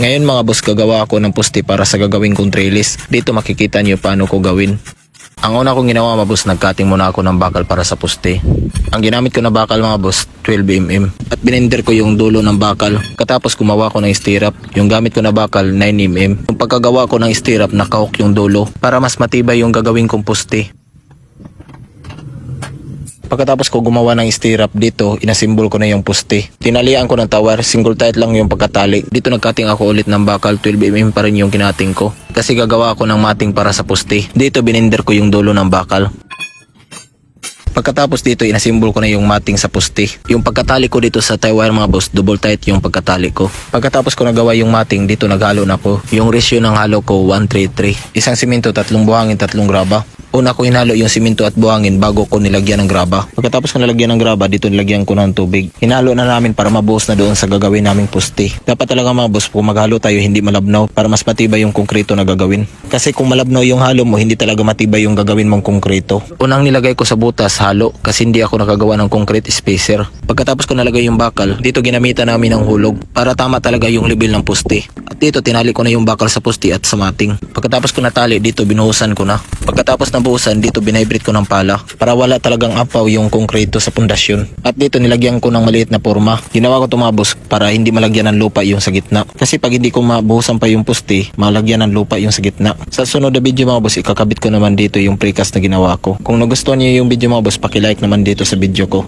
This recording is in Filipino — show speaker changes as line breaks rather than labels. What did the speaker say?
Ngayon mga boss, gagawa ako ng puste para sa gagawin kong trellis. Dito makikita niyo paano ko gawin. Ang una kong ginawa mga boss, nagcutting muna ako ng bakal para sa puste. Ang ginamit ko na bakal mga boss, 12mm. At binender ko yung dulo ng bakal. Katapos gumawa ko ng stirrup. Yung gamit ko na bakal, 9mm. Yung pagkagawa ko ng stirrup, nakahok yung dulo para mas matibay yung gagawin kong puste. Pagkatapos ko gumawa ng stirrup dito, inasimbol ko na yung puste. Tinalian ko ng tower, single tight lang yung pagkatali. Dito nagcutting ako ulit ng bakal, 12mm pa rin yung kinating ko. Kasi gagawa ako ng mating para sa puste. Dito binender ko yung dulo ng bakal. Pagkatapos dito, inasimbol ko na yung mating sa puste. Yung pagkatali ko dito sa tie wire mga boss, double tight yung pagkatali ko. Pagkatapos ko nagawa yung mating, dito naghalo na ko. Yung ratio ng halo ko, 133. Isang simento, tatlong buhangin, tatlong graba. Una ko hinalo yung simento at buhangin bago ko nilagyan ng graba. Pagkatapos ko nilagyan ng graba, dito nilagyan ko ng tubig. Hinalo na namin para mabuhos na doon sa gagawin naming puste. Dapat talaga mga boss, kung maghalo tayo hindi malabnaw para mas matibay yung konkreto na gagawin. Kasi kung malabnaw yung halo mo, hindi talaga matibay yung gagawin mong konkreto. Unang nilagay ko sa butas halo kasi hindi ako nakagawa ng concrete spacer. Pagkatapos ko nalagay yung bakal, dito ginamitan namin ng hulog para tama talaga yung level ng puste. Dito tinali ko na yung bakal sa puste at sa mating. Pagkatapos ko natali, dito binuhusan ko na. Pagkatapos nabuhusan, dito binibrit ko ng pala para wala talagang apaw yung konkreto sa pundasyon. At dito nilagyan ko ng maliit na forma. Ginawa ko tumabos para hindi malagyan ng lupa yung sa gitna. Kasi pag hindi ko mabuhusan pa yung puste, malagyan ng lupa yung sa gitna. Sa sunod na video mga boss, ikakabit ko naman dito yung precast na ginawa ko. Kung nagustuhan niyo yung video mga boss, pakilike naman dito sa video ko.